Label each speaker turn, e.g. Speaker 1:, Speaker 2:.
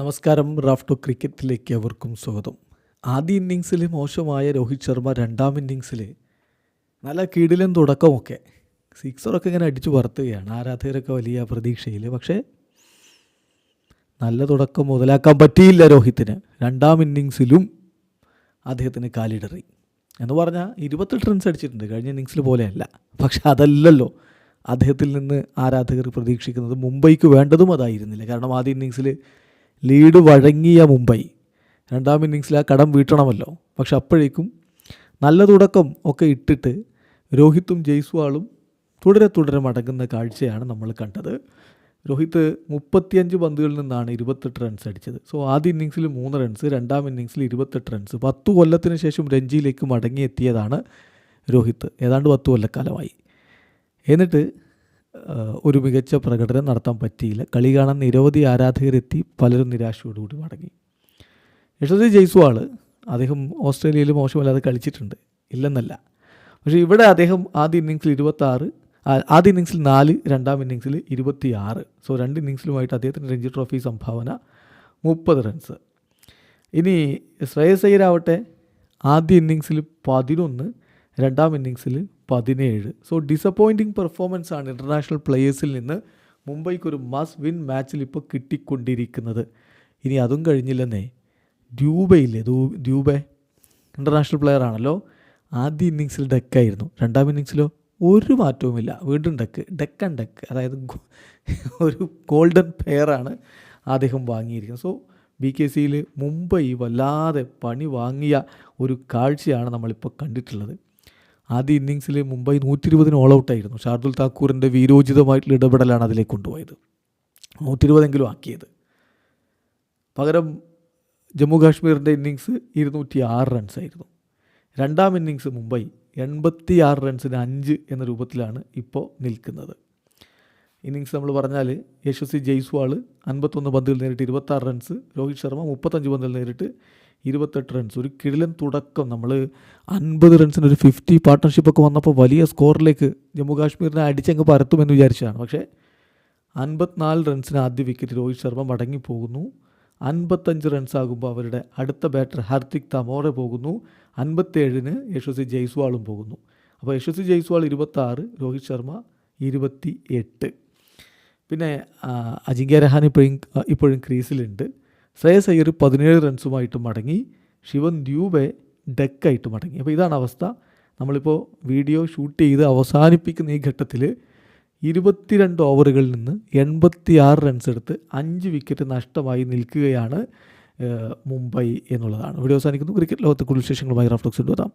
Speaker 1: നമസ്കാരം Raf to ക്രിക്കറ്റിലേക്ക് അവർക്കും സ്വാഗതം. ആദ്യ ഇന്നിങ്സിൽ മോശമായ രോഹിത് ശർമ്മ രണ്ടാം ഇന്നിങ്സിൽ നല്ല കീടിലും തുടക്കമൊക്കെ. സിക്സറൊക്കെ ഇങ്ങനെ അടിച്ചു പറത്തുകയാണ്. ആരാധകരൊക്കെ വലിയ പ്രതീക്ഷയിൽ പക്ഷേ നല്ല തുടക്കം മുതലാക്കാൻ പറ്റിയില്ല രോഹിത്തിന്. രണ്ടാം ഇന്നിങ്സിലും അദ്ദേഹത്തിന് കാലിടറി. എന്ന് പറഞ്ഞാൽ ഇരുപത്തെട്ട് റൺസ് അടിച്ചിട്ടുണ്ട്. കഴിഞ്ഞ ഇന്നിങ്സിൽ പോലെയല്ല. പക്ഷെ അതല്ലല്ലോ. അദ്ദേഹത്തിൽ നിന്ന് ആരാധകർ പ്രതീക്ഷിക്കുന്നത് മുംബൈക്ക് വേണ്ടതും അതായിരുന്നില്ല. കാരണം ആദ്യ ഇന്നിങ്സിൽ ലീഡ് വഴങ്ങിയ മുംബൈ. രണ്ടാം ഇന്നിങ്സിൽ ആ കടം വീട്ടണമല്ലോ. പക്ഷെ അപ്പോഴേക്കും നല്ല തുടക്കം ഒക്കെ ഇട്ടിട്ട് രോഹിത്തും ജയ്സ്വാളും തുടരെ തുടരെ മടങ്ങുന്ന കാഴ്ചയാണ് നമ്മൾ കണ്ടത്. രോഹിത്ത് മുപ്പത്തിയഞ്ച് പന്തുകളിൽ നിന്നാണ് ഇരുപത്തെട്ട് റൺസ് അടിച്ചത്. സോ ആദ്യ ഇന്നിങ്സിൽ മൂന്ന് റൺസ് രണ്ടാം ഇന്നിങ്സിൽ ഇരുപത്തെട്ട് റൺസ് പത്ത് കൊല്ലത്തിന് ശേഷം രഞ്ജിയിലേക്ക് മടങ്ങിയെത്തിയതാണ് രോഹിത്ത്. ഏതാണ്ട് പത്ത് കൊല്ലക്കാലമായി. എന്നിട്ട് ഒരു മികച്ച പ്രകടനം നടത്താൻ പറ്റിയില്ല. കളി കാണാൻ നിരവധി ആരാധകരെത്തി പലരും നിരാശയോടുകൂടി മടങ്ങി. യശസ്വി ജയ്സ്വാൾ അദ്ദേഹം ഓസ്ട്രേലിയയിൽ മോശമല്ലാതെ കളിച്ചിട്ടുണ്ട്. ഇല്ലെന്നല്ല. പക്ഷേ ഇവിടെ അദ്ദേഹം ആദ്യ ഇന്നിങ്സിൽ ഇരുപത്താറ് ആദ്യ ഇന്നിങ്സിൽ നാല് രണ്ടാം ഇന്നിങ്സിൽ ഇരുപത്തി ആറ് സോ രണ്ട് ഇന്നിങ്സിലുമായിട്ട് അദ്ദേഹത്തിന് രഞ്ജി ട്രോഫി സംഭാവന മുപ്പത് റൺസ്. ഇനി ശ്രേയസ് അയ്യരാവട്ടെ ആദ്യ ഇന്നിങ്സിൽ പതിനൊന്ന് രണ്ടാം ഇന്നിങ്സിൽ പതിനേഴ്. സോ ഡിസപ്പോയിന്റിങ് പെർഫോമൻസ് ആണ് ഇന്റർനാഷണൽ പ്ലേയേഴ്സിൽ നിന്ന് മുംബൈക്ക് ഒരു മസ് വിൻ മാച്ചിൽ ഇപ്പോൾ കിട്ടിക്കൊണ്ടിരിക്കുന്നത്. ഇനി അതും കഴിഞ്ഞില്ലെന്നേ. ഡ്യൂബയില്ലേ? ദൂ ഡ്യൂബെ ഇന്റർനാഷണൽ പ്ലെയർ ആണല്ലോ. ആദ്യ ഇന്നിങ്സിൽ ഡെക്കായിരുന്നു രണ്ടാം ഇന്നിങ്സിലോ ഒരു മാറ്റവുമില്ല. വീണ്ടും ഡെക്ക്. Deck and deck. അതായത് ഒരു ഗോൾഡൻ പെയറാണ് അദ്ദേഹം വാങ്ങിയിരിക്കുന്നത്. സോ ബി കെ സിയിൽ മുംബൈ വല്ലാതെ പണി വാങ്ങിയ ഒരു കാഴ്ചയാണ് നമ്മളിപ്പോൾ കണ്ടിട്ടുള്ളത്. ആദ്യ ഇന്നിങ്സിൽ മുംബൈ നൂറ്റി ഇരുപതിന് ഓൾ ഔട്ടായിരുന്നു ഷാർദുൽ താക്കൂറിന്റെ വീരോചിതമായിട്ടുള്ള ഇടപെടലാണ് അതിലേക്ക് കൊണ്ടുപോയത്. നൂറ്റി ഇരുപതെങ്കിലും ആക്കിയത്. പകരം ജമ്മു കാശ്മീരിന്റെ ഇന്നിങ്സ് ഇരുന്നൂറ്റി ആറ് റൺസായിരുന്നു രണ്ടാം ഇന്നിങ്സ് മുംബൈ എൺപത്തി ആറ് റൺസിന് അഞ്ച് എന്ന രൂപത്തിലാണ് ഇപ്പോൾ നിൽക്കുന്നത്. ഇന്നിങ്സ് നമ്മൾ പറഞ്ഞാൽ യശസ്വി ജയ്സ്വാൾ അൻപത്തൊന്ന് പന്തിൽ നേരിട്ട് ഇരുപത്താറ് റൺസ് രോഹിത് ശർമ്മ മുപ്പത്തഞ്ച് പന്തിൽ നേരിട്ട് ഇരുപത്തെട്ട് റൺസ് ഒരു കിഴിലൻ തുടക്കം. നമ്മൾ അൻപത് റൺസിന് ഒരു ഫിഫ്റ്റി പാർട്ട്ണർഷിപ്പൊക്കെ വന്നപ്പോൾ വലിയ സ്കോറിലേക്ക് ജമ്മു കാശ്മീരിനെ അടിച്ചങ്ങ് പരത്തുമെന്ന് വിചാരിച്ചതാണ്. പക്ഷേ അൻപത്തിനാല് റൺസിന് ആദ്യ വിക്കറ്റ് രോഹിത് ശർമ്മ മടങ്ങിപ്പോകുന്നു. അൻപത്തഞ്ച് റൺസ് ആകുമ്പോൾ അവരുടെ അടുത്ത ബാറ്റർ ഹർദിക് തമോറെ പോകുന്നു. അൻപത്തേഴിന് യശസ്വി ജയ്സ്വാളും പോകുന്നു. അപ്പോൾ യശസ്വി ജയ്സ്വാൾ ഇരുപത്താറ് രോഹിത് ശർമ്മ ഇരുപത്തി എട്ട് പിന്നെ അജിങ്ക്യ രഹാൻ ഇപ്പോഴും ഇപ്പോഴും ക്രീസിലുണ്ട്. ശ്രേയസ് അയ്യർ പതിനേഴ് റൺസുമായിട്ട് മടങ്ങി ശിവൻ ദ്യൂബെ ഡെക്കായിട്ട് മടങ്ങി. അപ്പോൾ ഇതാണ് അവസ്ഥ. നമ്മളിപ്പോൾ വീഡിയോ ഷൂട്ട് ചെയ്ത് അവസാനിപ്പിക്കുന്ന ഈ ഘട്ടത്തിൽ ഇരുപത്തിരണ്ട് ഓവറുകളിൽ നിന്ന് എൺപത്തിയാറ് റൺസ് എടുത്ത് അഞ്ച് വിക്കറ്റ് നഷ്ടമായി നിൽക്കുകയാണ് മുംബൈ എന്നുള്ളതാണ്. വീഡിയോ അവസാനിക്കുന്നു. ക്രിക്കറ്റ് ലോകത്തെ കൂടുതൽ വിശേഷങ്ങളുമായി റഫ്ലക്സ് കൊണ്ടുവരാം.